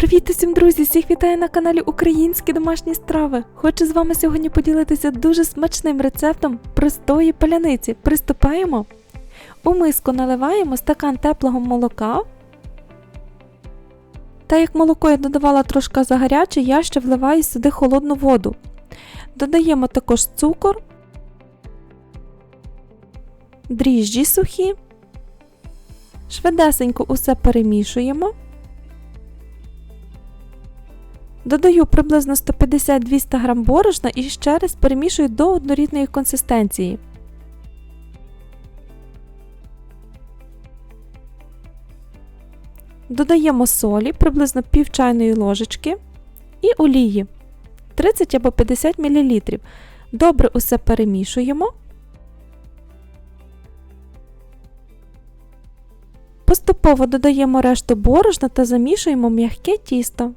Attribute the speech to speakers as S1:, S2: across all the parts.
S1: Привіт усім, друзі! Всіх вітаю на каналі Українські домашні страви. Хочу з вами сьогодні поділитися дуже смачним рецептом простої паляниці. Приступаємо. У миску наливаємо стакан теплого молока. Та як молоко я додавала трошки загаряче, я ще вливаю сюди холодну воду. Додаємо також цукор, дріжджі сухі. Швидесенько усе перемішуємо. Додаю приблизно 150-200 г борошна і ще раз перемішую до однорідної консистенції. Додаємо солі приблизно пів чайної ложечки і олії 30 або 50 мл. Добре усе перемішуємо. Поступово додаємо решту борошна та замішуємо м'яке тісто.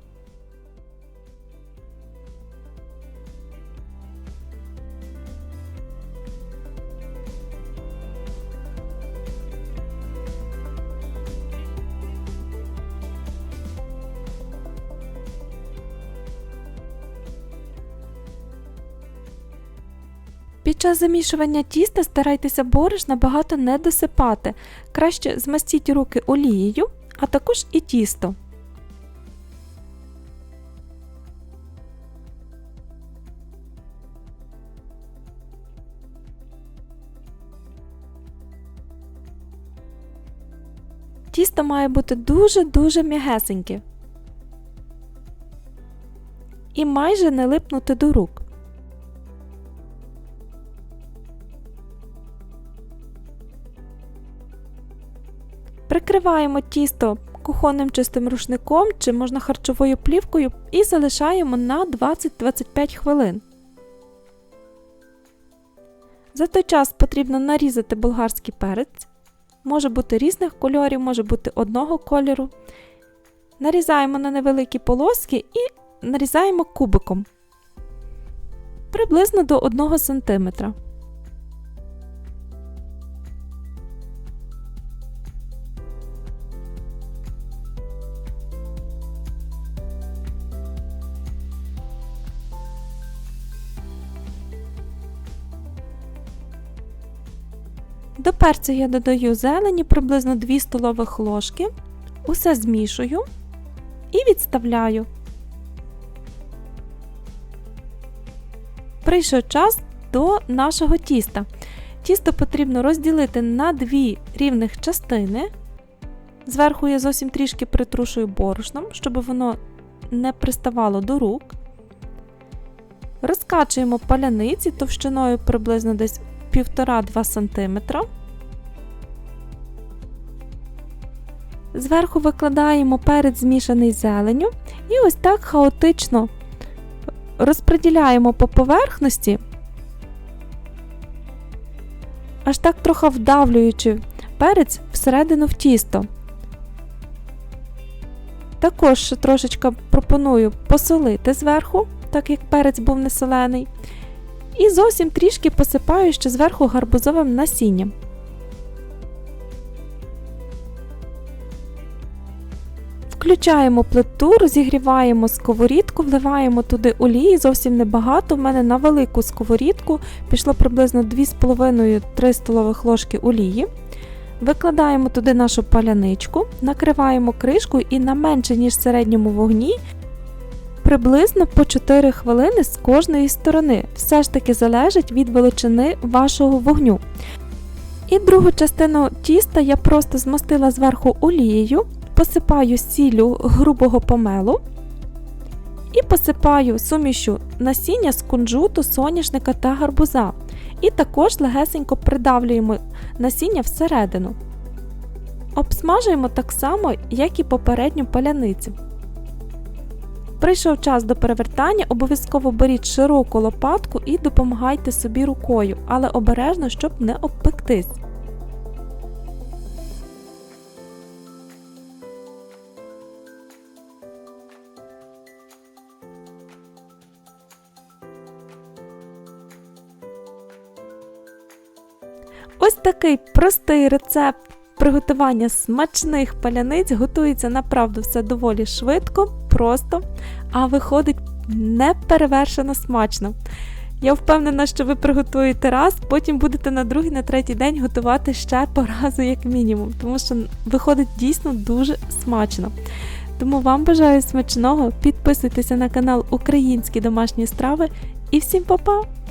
S1: Під час замішування тіста старайтеся борошна багато не досипати. Краще змастіть руки олією, а також і тісто. Тісто має бути дуже-дуже м'ягесеньке і майже не липнути до рук. Прикриваємо тісто кухонним чистим рушником чи можна харчовою плівкою і залишаємо на 20-25 хвилин. За той час потрібно нарізати болгарський перець. Може бути різних кольорів, може бути одного кольору. Нарізаємо на невеликі полоски і нарізаємо кубиком приблизно до 1 см. До перцю я додаю зелені приблизно 2 столових ложки, усе змішую і відставляю. Прийшов час до нашого тіста. Тісто потрібно розділити на дві рівних частини. Зверху я зовсім трішки притрушую борошном, щоб воно не приставало до рук. Розкачуємо паляниці товщиною приблизно десь 1,5-2 см. Зверху викладаємо перець змішаний зеленю і ось так хаотично розподіляємо по поверхності, аж так трохи вдавлюючи перець всередину в тісто. Також трошечки пропоную посолити зверху, так як перець був несолений. І зовсім трішки посипаю ще зверху гарбузовим насінням. Включаємо плиту, розігріваємо сковорідку, вливаємо туди олії, зовсім небагато. У мене на велику сковорідку пішло приблизно 2,5-3 столових ложки олії. Викладаємо туди нашу паляничку, накриваємо кришкою і на менше, ніж середньому вогні, приблизно по 4 хвилини з кожної сторони. Все ж таки залежить від величини вашого вогню. І другу частину тіста я просто змастила зверху олією посипаю сіллю грубого помелу і посипаю сумішу насіння з кунжуту, соняшника та гарбуза. І також легесенько придавлюємо насіння всередину. Обсмажуємо так само, як і попередню паляницю. Прийшов час до перевертання, обов'язково беріть широку лопатку і допомагайте собі рукою, але обережно, щоб не обпектись. Ось такий простий рецепт Приготування смачних паляниць готується направду все доволі швидко, просто, а виходить неперевершено смачно. Я впевнена, що ви приготуєте раз, потім будете на другий, на третій день готувати ще по разу, як мінімум, тому що виходить дійсно дуже смачно. Тому вам бажаю смачного, підписуйтеся на канал Українські домашні страви і всім па-па!